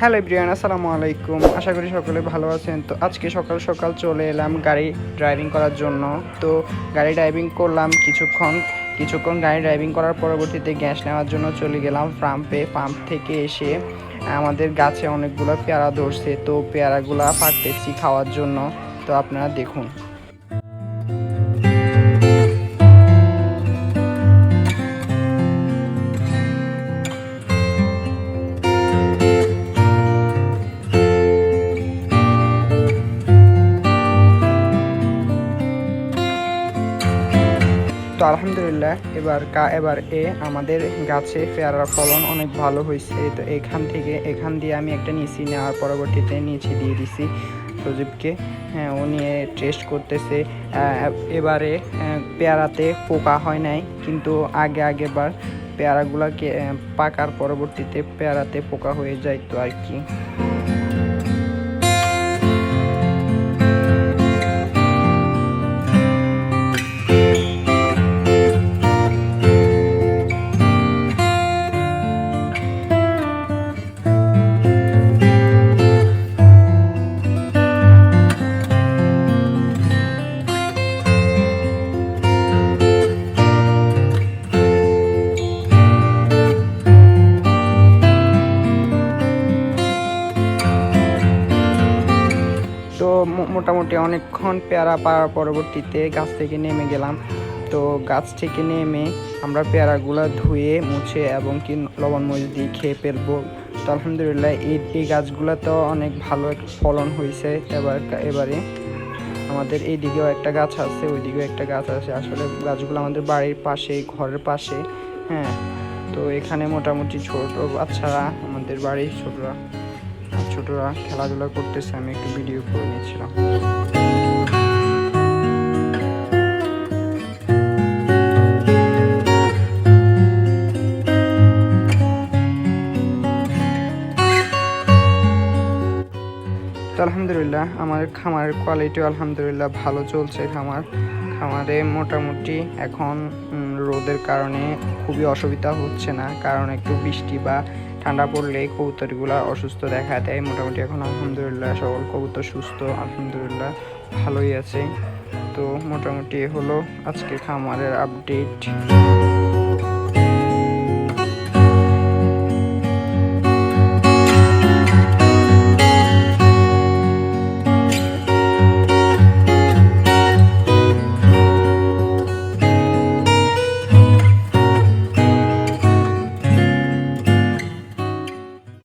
Hello Brian আসসালামু আলাইকুম। আশা করি সকলে ভালো আছেন। তো আজকে সকাল সকাল চলে এলাম গাড়ি ড্রাইভিং করার জন্য। তো গাড়ি ড্রাইভিং করলাম কিছুক্ষণ। কিছুক্ষণ গাড়ি ড্রাইভিং করার পরবর্তীতে গ্যাস নেওয়ার জন্য চলে গেলাম পাম্পে পাম্প থেকে এসে আমাদের গাছে অনেকগুলো পেয়ারা ধরছে। তো পেয়ারাগুলা পাকতেছি খাওয়ার জন্য। তো আপনারা দেখুন। তো আলহামদুলিল্লাহ, এবার কা, এবার এ আমাদের গাছে পেয়ারার ফলন অনেক ভালো হয়েছে। তো এখান থেকে, এখান দিয়ে আমি একটা নিচি নেওয়ার পরবর্তীতে নিচে দিয়ে দিছি সজীবকে। হ্যাঁ ও নিয়ে টেস্ট করতেছে এবারে পেয়ারাতে পোকা হয় নাই, কিন্তু আগে আগেবার পেয়ারাগুলোকে পাকার পরবর্তীতে পেয়ারাতে পোকা হয়ে যায় তো আর কি। মোটামুটি অনেকক্ষণ পেয়ারা পাওয়ার পরবর্তীতে গাছ থেকে নেমে গেলাম। তো গাছ থেকে নেমে আমরা পেয়ারাগুলো ধুয়ে, মুছে এবং কি লবণ মরিচ দিয়ে খেয়ে ফেলব। তো আলহামদুলিল্লাহ এই এই গাছগুলো তো অনেক ভালো ফলন হয়েছে এবার এবারে আমাদের এইদিকেও একটা গাছ আছে, ওইদিকেও একটা গাছ আছে। আসলে গাছগুলো আমাদের বাড়ির পাশে, ঘরের পাশে হ্যাঁ। তো এখানে মোটামুটি ছোট বাচ্চারা, আমাদের বাড়ির ছোটরা ছোটরা খেলাধুলা করতেছে, আমি একটু ভিডিও করে নিয়েছিলাম তো আলহামদুলিল্লাহ, আমার খামারের কোয়ালিটি আলহামদুলিল্লাহ ভালো চলছে খামার। খামারে মোটামুটি এখন রোদের কারণে খুবই অসুবিধা হচ্ছে না, কারণ একটু বৃষ্টি বা ঠান্ডা পড়লে কবুতরগুলো অসুস্থ দেখা দেয়। মোটামুটি এখন আলহামদুলিল্লাহ সকল কবুতর সুস্থ, আলহামদুলিল্লাহ ভালোই আছে। তো মোটামুটি হলো আজকে খামারের আপডেট